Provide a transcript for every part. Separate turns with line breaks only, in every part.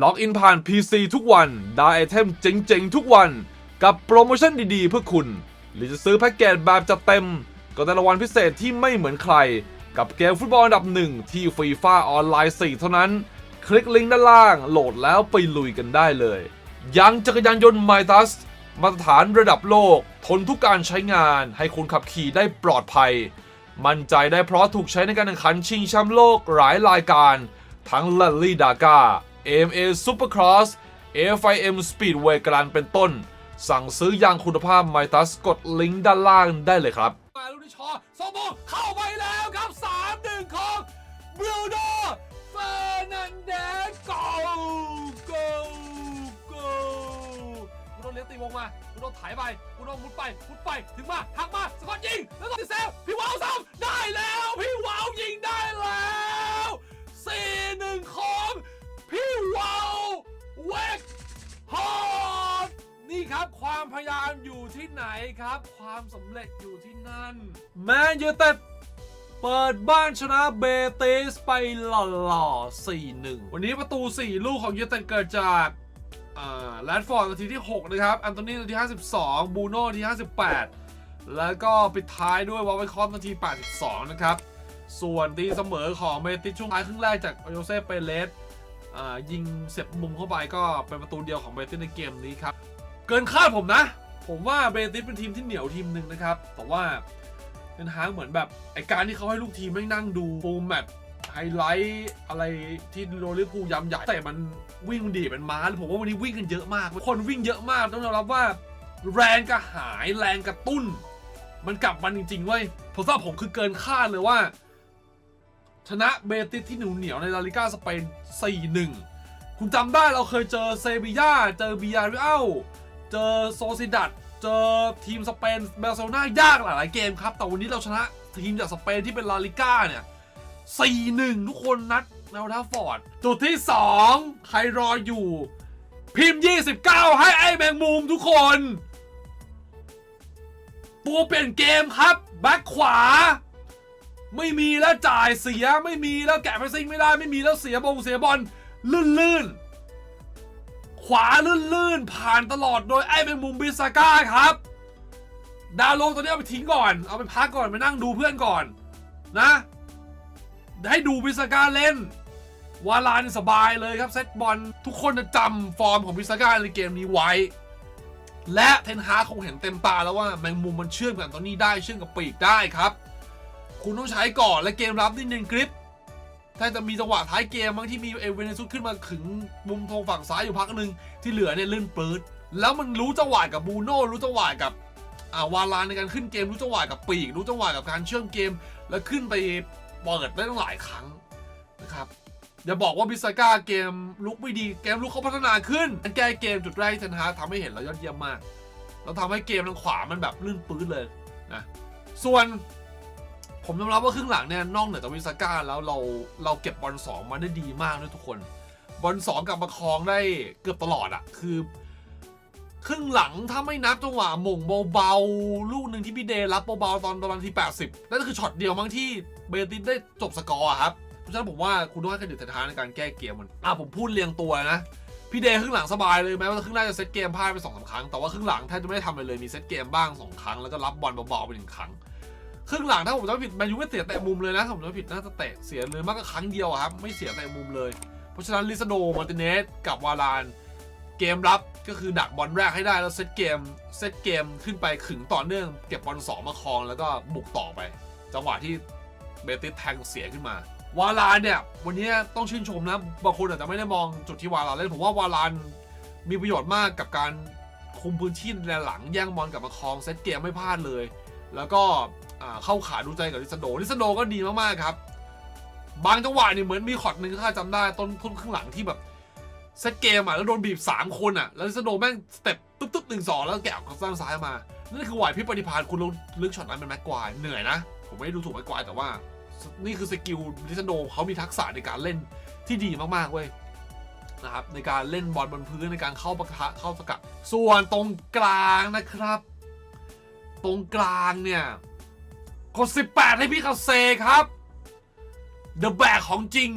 ล็อกอินผ่าน PC ทุกวัน ได้ไอเทมเจ๋งๆ ทุกวัน กับโปรโมชั่นดีๆ เพื่อคุณ หรือจะซื้อแพ็กเกจแบบจัดเต็ม ก็ได้รางวัลพิเศษที่ไม่เหมือนใคร กับเกมฟุตบอลอันดับหนึ่งที่ฟีฟ่าออนไลน์ 4 เท่านั้น คลิกลิงก์ด้านล่าง โหลดแล้วไปลุยกันได้เลย ยังจักรยานยนต์ไมตัสมาตรฐานระดับโลก ทนทุกการใช้งาน ให้คุณขับขี่ได้ปลอดภัย มั่นใจได้เพราะถูกใช้ในการแข่งขันชิงแชมป์โลกหลายรายการ ทั้ง l ลลี่ดาก้า AMA Supercross FIM Speedway กรันเป็นต้น สั่งซื้อยางคุณภาพไมตัสกดลิงก์ด้านล่างได้เลยครับ มาลูกนิชอสองโมงเข้าไปแล้วครับ 3 1 ของบรูโนเฟอร์นันเดส go go go คุณโดนเลี้ยงตีวงมาคุณโดนถ่ายไปคุณโดนมุดไปมุดไปถึงมาหักมาสกอตยิง แล้วก็ติเซฟพี่วาวซ้ำได้แล้ว พี่วาวยิงได้แล้ว4 ที่ไหนครับ ความสำเร็จอยู่ที่นั่น แมนยูเต็ดเปิดบ้านชนะเบเตสไปหล่อๆ 4-1 วันนี้ประตู 4 ลูกของยูเต็ดเกิดจากแรดฟอร์ดนาทีที่ 6 นะครับ อันโตนีนาที 52 บูโน่นาที 58 แล้วก็ปิดท้ายด้วยวอลเวคอฟนาที 82 นะครับ ส่วนตีเสมอของเมติสช่วงท้ายครึ่งแรกจากโยเซฟเปเลสอ่ายิงเสียบมุมเข้าไปก็เป็นประตูเดียวของเบติสในเกมนี้ครับ เกินคาดผมนะ ผมว่าเบติสเป็นทีมที่เหนียวทีมหนึ่งนะครับ แต่ว่าเทนฮางเหมือนแบบไอการที่เขาให้ลูกทีมไม่นั่งดูฟูลแมตไฮไลท์อะไรที่โรลิพูย้ำใหญ่แต่มันวิ่งดีเป็นม้าเลยผมว่าวันนี้วิ่งกันเยอะมาก คนวิ่งเยอะมากต้องยอมรับว่า แรงกระหายแรงกระตุ้น มันกลับมันจริงๆเว้ยผมว่าบผมคือเกินคาดเลยว่า ชนะเบติสที่เหนียวเหนียวในลาลิก้าสเปน 4-1 คุณจำได้เราเคยเจอเซบีย่าเจอบียาริเอล เจอโซซิดัดเจอทีมสเปนเบลเซโลนายากหลายๆเกมครับ แต่วันนี้เราชนะทีมจากสเปนที่เป็นลาลิก้าเนี่ย4-1ทุกคนนัดแนวท่าฟอร์ด จุดที่ 2 ใครรออยู่ พิมพ์ 29 ให้ไอ้แมงมุมทุกคน ตัวเปลี่ยนเกมครับ แบ็คขวา ไม่มีแล้วจ่ายเสียไม่มีแล้วแกะไปซิงไม่ได้ไม่มีแล้วเสียบงเสียบอลลื่นๆาลื่นๆ ผ่านตลอดโดยไอ้เป็นมุมบิสก้าครับ ดาวลงตัวนี้เอาไปทิ้งก่อน เอาไปพักก่อนไปนั่งดูเพื่อนก่อนนะให้ดูบิสก้าเล่น วาลานสบายเลยครับเซตบอลทุกคนจะจำฟอร์มของบิสก้าในเกมนี้ไว้ และเทนฮาคงเห็นเต็มตาแล้วว่าแมงมุมมันเชื่อมกับตัวนี้ได้เชื่อมกับปีกได้ครับ คุณต้องใช้ก่อนและเกมรับนิดนึงกริป ถ้าจะมีจังหวะท้ายเกมบางที่มีเอเวเนซุสขึ้นมาขึงมุมธงฝั่งซ้ายอยู่พักหนึ่งที่เหลือเนี่ยลื่นปืดแล้วมันรู้จังหวะกับบูโน่รู้จังหวะกับอ่าวาลานในการขึ้นเกมรู้จังหวะกับปีกรู้จังหวะกับการเชื่อมเกม แล้วขึ้นไปเปิดได้ตั้งหลายครั้งนะครับอย่าบอกว่าบิสก้าเกมลุกไม่ดีเกมลุกเขาพัฒนาขึ้นการแก้เกมจุดแรกที่เทนฮาทำให้เห็นแล้วยอดเยี่ยมมากแล้วทำให้เกมทางขวามันแบบลื่นปื้ดเลยนะส่วน ผมยอมรับว่าครึ่งหลังเนี่ยนอกเหนือจากวิสก้าแล้วเราเราเก็บบอลสองมาได้ดีมากด้วยทุกคน บอลสองกลับมาครองได้เกือบตลอดอะคือ ครึ่งหลังถ้าไม่นับจังหวะหม่งเบาๆลูกหนึ่งที่พี่เดรับเบาๆตอนประมาณที่ 80 นั่นก็คือช็อตเดียวมั้งที่เบติสได้จบสกอร์ครับเพราะฉะนั้นผมว่าคุณต้องให้เครดิตทางในการแก้เกมมันอะผมพูดเรียงตัวนะพี่เดย์ครึ่งหลังสบายเลยแม้ว่าครึ่งแรกจะเซตเกมพลาดไปสองสามครั้งแต่ว่าครึ่งหลังแทบจะไม่ได้ทำอะไรเลยมีเซตเกมบ้างสองครั้งแล้วก็รับบอลเบาๆไปหนึ่งครั้ง ครึ่งหลังถ้าผมจำไม่ผิดแมนยูไม่เสียแต่มุมเลยนะถ้าผมจำไม่ผิดน่าจะเตะเสียเลยมากก็ครั้งเดียวครับไม่เสียแต่มุมเลย เพราะฉะนั้นลิซาโดมาร์ติเนสกับวาลานเกมรับก็คือดักบอลแรกให้ได้แล้วเซตเกมเซตเกมขึ้นไปขึงต่อเนื่องเก็บบอลสองมาครองแล้วก็บุกต่อไป จังหวะที่เบติสแทงเสียขึ้นมาวาลานเนี่ยวันนี้ต้องชื่นชมนะบางคนอาจจะไม่ได้มองจุดที่วาลานเล่นผมว่าวาลานมีประโยชน์มากกับการคุมพื้นที่ในหลังแย่งบอลกับมาครองเซตเกมไม่พลาดเลย แล้วก็ เข้าขาดูใจกับลิซาโดลิซาโดก็ดีมากๆครับ บางจังหวะเนี่ยเหมือนมีขอดหนึ่งถ้าจำได้ต้นต้นครึ่งหลังที่แบบเซตเกมอะแล้วโดนบีบ 3 คนอะ แล้วลิซาโดแม่งสเต็ปตึ๊บตึ๊บหนึ่งสองแล้วแกะออกข้างซ้ายมานั่นคือไหวพริปฏิภาณคุณลงลึกช็อตนั้นเป็นแม็กควายเหนื่อยนะ ผมไม่ได้ดูถูกแม็กควายแต่ว่า นี่คือสกิลลิซาโดเขามีทักษะในการเล่นที่ดีมากๆเว้ยนะครับในการเล่นบอลบนพื้นในการเข้าปะทะเข้าสกัดส่วนตรงกลางนะครับ ตรงกลางเนี่ย กด18 ให้พี่คาเซครับเดอะแบกของจริง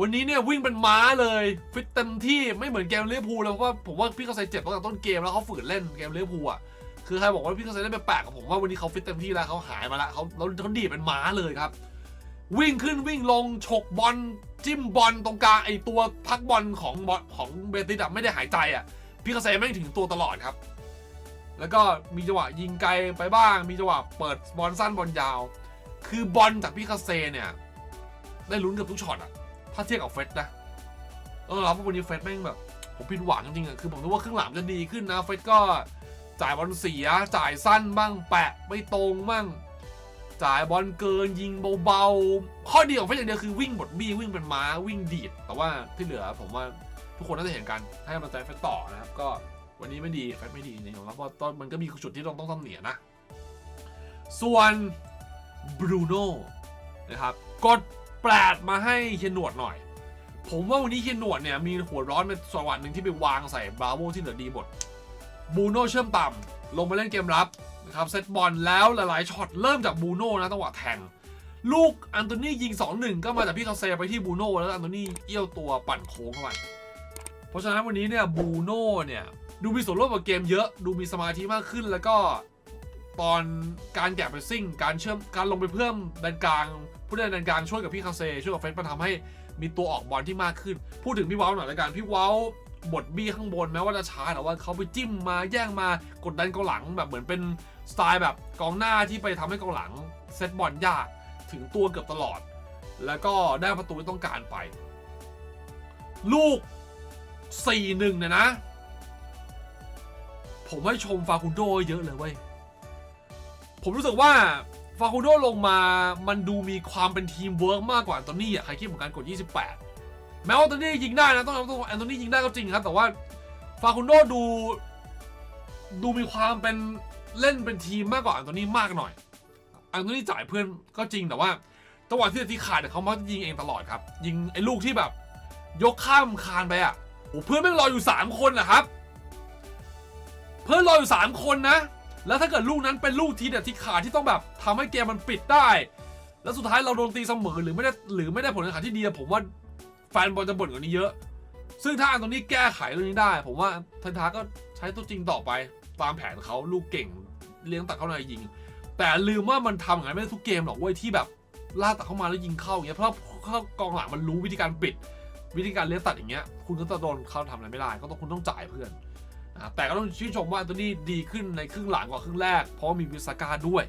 วันนี้เนี่ยวิ่งเป็นม้าเลย ฟิตเต็มที่ไม่เหมือนเกมลิเวอร์พูลเลยเพราะว่าผมว่าพี่เขาใส่เจ็บตั้งแต่ต้นเกมแล้วเขาฝืนเล่นเกมลิเวอร์พูอะคือใครบอกว่าพี่เขาใส่เล่นแปลกๆกับผมว่าวันนี้เขาฟิตเต็มที่แล้วเขาหายมาล้วเขาแล้วเขาดีเป็นม้าเลยครับ วิ่งขึ้นวิ่งลงฉกบอลจิ้มบอลตรงกลางไอตัวพักบอลของบอลของเบติสอะไม่ได้หายใจอะพี่เขาใส่ไม่งถึงตัวตลอดครับ แล้วก็มีจังหวะยิงไกลไปบ้าง มีจังหวะเปิดบอลสั้นบอลยาว คือบอลจากพี่คาเซเนี่ย ได้ลุ้นกับทุกช็อตอะถ้าเทียบกับเฟสนะเออรับว่าวันนี้เฟสแม่งแบบ ผมผิดหวังจริงๆอะคือผมนึกว่าครึ่งหลังจะดีขึ้นนะ เฟสก็จ่ายบอลเสีย จ่ายสั้นบ้างแปะไม่ตรงบ้างจ่ายบอลเกินยิงเบาๆ ข้อดีของเฟสอย่างเดียวคือวิ่งบดบี้วิ่งเป็นม้าวิ่งดีด แต่ว่าที่เหลือผมว่าทุกคนน่าจะเห็นกันให้กำลังใจเฟสต่อนะครับก็ วันนี้ไม่ดีเฟสไม่ดีจริงๆแล้วเพราตอนมันก็มีจุดที่ต้องต้องทำเหนียนะ ส่วนบรูโน่นะครับกดแปลดมาให้เฮียหนวดหน่อย ผมว่าวันนี้เฮียหนวดเนี่ยมีหัวร้อนเป็นสวัสดหนึ่งที่ไปวางใส่บราโวที่เหลือดีหมดบรูโน่เชื่อมต่ำลงมาเล่นเกมรับนะครับเซตบอลแล้วหลายๆช็อตเริ่มจากบรูโน่นะจังหวะแทงลูกอันโตนี่ยิง 2-1 ก็มาจากพี่คาเซไปที่บรูโน่แล้วอันโตนี่เอี้ยวตัวปั่นโค้งเข้าไปเพราะฉะนั้นวันนี้เนี่ยบรูโน่เนี่ย ดูมีส่วนร่วมกับเกมเยอะ ดูมีสมาธิมากขึ้นแล้วก็ตอนการแกะไปซิ่ง การเชื่อมการลงไปเพิ่มดันกลาง ผู้เล่นดันกลางช่วยกับพี่คาเซช่วยกับเฟสมาทำให้มีตัวออกบอลที่มากขึ้น พูดถึงพี่เว้าหน่อยละกันพี่เว้าบทบี้ข้างบนแม้ว่าจะช้าแต่ว่าเขาไปจิ้มมาแย่งมากดดันกองหลังแบบเหมือนเป็นสไตล์แบบกองหน้าที่ไปทำให้กองหลังเซตบอลยากถึงตัวเกือบตลอด แล้วก็ได้ประตูที่ต้องการไป ลูก 4-1เนี่ยนะ ผมให้ชมฟาคุนโดเยอะเลยเว้ย ผมรู้สึกว่าฟาคูโดลงมามันดูมีความเป็นทีมเวิร์กมากกว่าแอนโทนี่อะใครคิดเหมือนกันกด 28 แม้ว่าแอนโทนี่ยิงได้นะต้องต้องแอนโทนี่ยิงได้ก็จริงครับ แต่ว่าฟาคูโดดู ดูมีความเป็นเล่นเป็นทีมมากกว่าแอนโทนี่มากหน่อยแอนโทนี่จ่ายเพื่อนก็จริงแต่ว่าจังหวะที่ที่ขาดเนี่ยเขามักจะยิงเองตลอดครับ ยิงไอ้ลูกที่แบบ ยกข้ามคานไปอะโอ้เพื่อนแม่งรออยู่ 3 คนนะครับ เพื่อนรออยู่ 3 คนนะ แล้วถ้าเกิดลูกนั้นเป็นลูกทีเด็ดที่ขาดที่ต้องแบบทำให้เกมมันปิดได้ แล้วสุดท้ายเราโดนตีเสมอหรือไม่ได้หรือไม่ได้ผลการแข่งขันที่ดีผมว่าแฟนบอลจะบ่นกว่านี้เยอะ ซึ่งถ้าอันตรงนี้แก้ไขเรื่องนี้ได้ ผมว่าเทนทาก็ใช้ตัวจริงต่อไปตามแผนเขาลูกเก่งเลี้ยงตัดเข้าในยิง แต่ลืมว่ามันทำอย่างนั้นไม่ได้ทุกเกมหรอกเว้ยที่แบบล่ากตัดเข้ามาแล้วยิงเข้าอย่างเงี้ยเพราะเพรากองหลังมันรู้วิธีการปิด วิธีการเลี้ยงตัดอย่างเงี้ย คุณก็จะโดนเขาทำอะไรไม่ได้ ก็ต้องคุณต้องจ่ายเพื่อน แต่ก็ต้องชื่นชมว่าอันโตัวนี้ดีขึ้นในครึ่งหลังกว่าครึ่งแรก เพราะมีวิสาก้าด้วย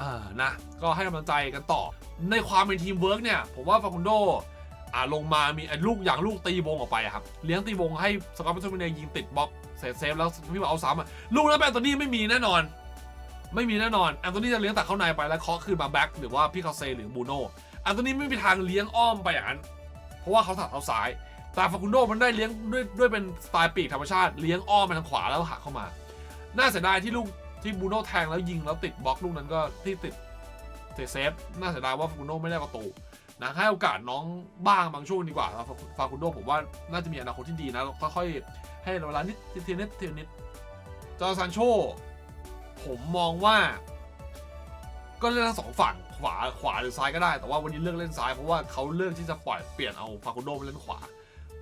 อ่านะ ก็ให้กำลังใจกันต่อ ในความเป็นทีมเวิร์กเนี่ย ผมว่าฟาคุนโดอ่าลงมามีลูกอย่างลูกตีวงออกไปครับ เลี้ยงตีวงให้สกอตเปอร์เนยิงติดบล็อกเซฟเซฟแล้วพี่บอกเอาซ้ำลูกนั้นเป็นแอนโทนี่ไม่มีแน่นอน ไม่มีแน่นอนแอนโทนี่จะเลี้ยงตัดเข้าในไปแล้วเคาะคืนมาแบ็คหรือว่าพี่คาเซหรือบูโน่แอนโทนี่ไม่มีทางเลี้ยงอ้อมไปอย่างนั้นเพราะว่าเขาถัดเท้าซ้าย แต่ฟาคุนโดมันได้เลี้ยงด้วยด้วยเป็นสไตล์ปีกธรรมชาติเลี้ยงอ้อมไปทางขวาแล้วหักเข้ามา น่าเสียดายที่ลูกที่บูโน่แทงแล้วยิงแล้วติดบล็อกลูกนั้นก็ที่ติดเซเซฟน่าเสียดายว่าฟาคุนโดไม่ได้ประตูนะให้โอกาสน้องบ้างบางช่วงดีกว่าฟาคุนโดผมว่าน่าจะมีอนาคตที่ดีนะค่อยๆให้เวลานิดทีนิดทีนิดจอร์ซันโชผมมองว่า ก็เล่นทั้งสองฝั่งขวาขวาหรือซ้ายก็ได้แต่ว่าวันนี้เลือกเล่นซ้ายเพราะว่าเขาเลือกที่จะปล่อยเปลี่ยนเอาฟาคุนโดมาเล่นขวา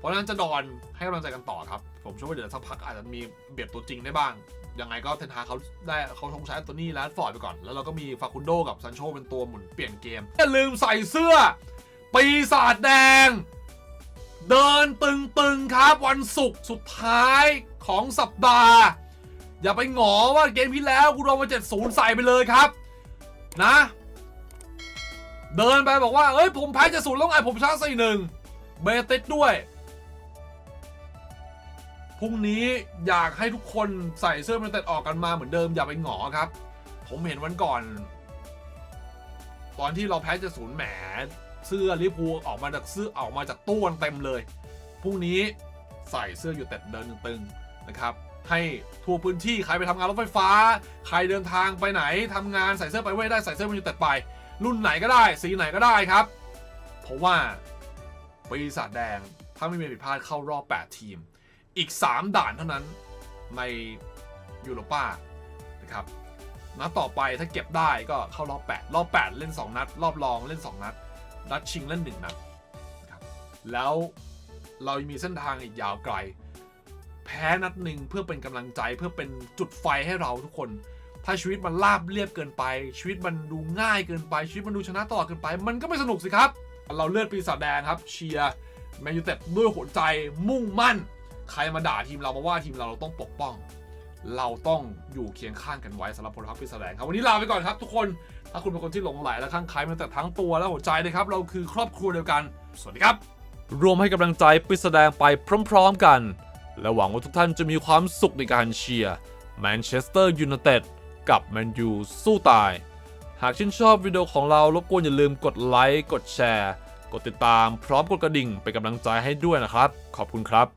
เพราะฉะนั้นจะดอนให้กำลังใจกันต่อครับ ผมเชื่อว่าเดี๋ยวสักพักอาจจะมีเบียดตัวจริงได้บ้าง ยังไงก็เทนฮาเขาได้เขาทงใช้อันโตัวนี้และฟอร์ดไปก่อน แล้วเราก็มีฟาคุนโดกับซันโชเป็นตัวหมุนเปลี่ยนเกม อย่าลืมใส่เสื้อ ปีศาจแดง เดินตึงๆครับวันศุกร์สุดท้ายของสัปดาห์ อย่าไปหงอว่าเกมที่แล้วกูโดนมาเจ็ดศูนย์ใส่ไปเลยครับ นะ เดินไปบอกว่าเอ้ยผมแพ้เจ็ดศูนย์แล้วไงผมชนะสี่หนึ่งเบติสด้วย พรุ่งนี้อยากให้ทุกคนใส่เสื้อมันเต็ดออกกันมาเหมือนเดิมอย่าไปหงอครับ ผมเห็นวันก่อน ตอนที่เราแพ้จะศูนย์แหมเสื้อลิเวอร์พูลออกมาจากเสื้อออกมาจากตู้กันเต็มเลยพรุ่งนี้ใส่เสื้ออยู่เต็ดเดินตึงๆนะครับให้ทั่วพื้นที่ใครไปทำงานรถไฟฟ้า ใครเดินทางไปไหนทำงานใส่เสื้อไปเว้ได้ใส่เสื้อมันอยู่เต็ดไป รุ่นไหนก็ได้ สีไหนก็ได้ครับ เพราะว่าปีศาจแดงถ้าไม่มีผิดพลาดเข้ารอบ 8 ทีม อีก 3 ด่านเท่านั้นในยูโรป้านะครับนัดต่อไปถ้าเก็บได้ก็เข้ารอบ 8 รอบ 8 เล่น 2 นัด รอบรองเล่น 2 นัด นัดชิงเล่น 1 นัดนะครับแล้วเรายังมีเส้นทางอีกยาวไกล แพ้นัดหนึ่งเพื่อเป็นกำลังใจเพื่อเป็นจุดไฟให้เราทุกคน ถ้าชีวิตมันราบเรียบเกินไป ชีวิตมันดูง่ายเกินไป ชีวิตมันดูชนะตลอดเกินไป มันก็ไม่สนุกสิครับ เราเลือดปีศาจแดงครับเชียร์แมนยูเต็ดด้วยหัวใจมุ่งมั่น ใครมาด่าทีมเรามาว่าทีมเราเราต้องปกป้อง เราต้องอยู่เคียงข้างกันไว้สำหรับพลพักปีศาจแดงครับ วันนี้ลาไปก่อนครับทุกคน ถ้าคุณเป็นคนที่หลงไหลและข้างใครมันแต่ทั้งตัวและหัวใจนะครับ เราคือครอบครัวเดียวกัน สวัสดีครับ รวมให้กำลังใจปิดแสดงไปพร้อม ๆกัน และหวังว่าทุกท่านจะมีความสุขในการเชียร์แมนเชสเตอร์ยูไนเต็ดกับแมนยูสู้ตาย หากชื่นชอบวิดีโอของเรารบกวนอย่าลืมกดไลค์กดแชร์ กดติดตามพร้อมกดกระดิ่งเป็นกำลังใจให้ด้วยนะครับ ขอบคุณครับ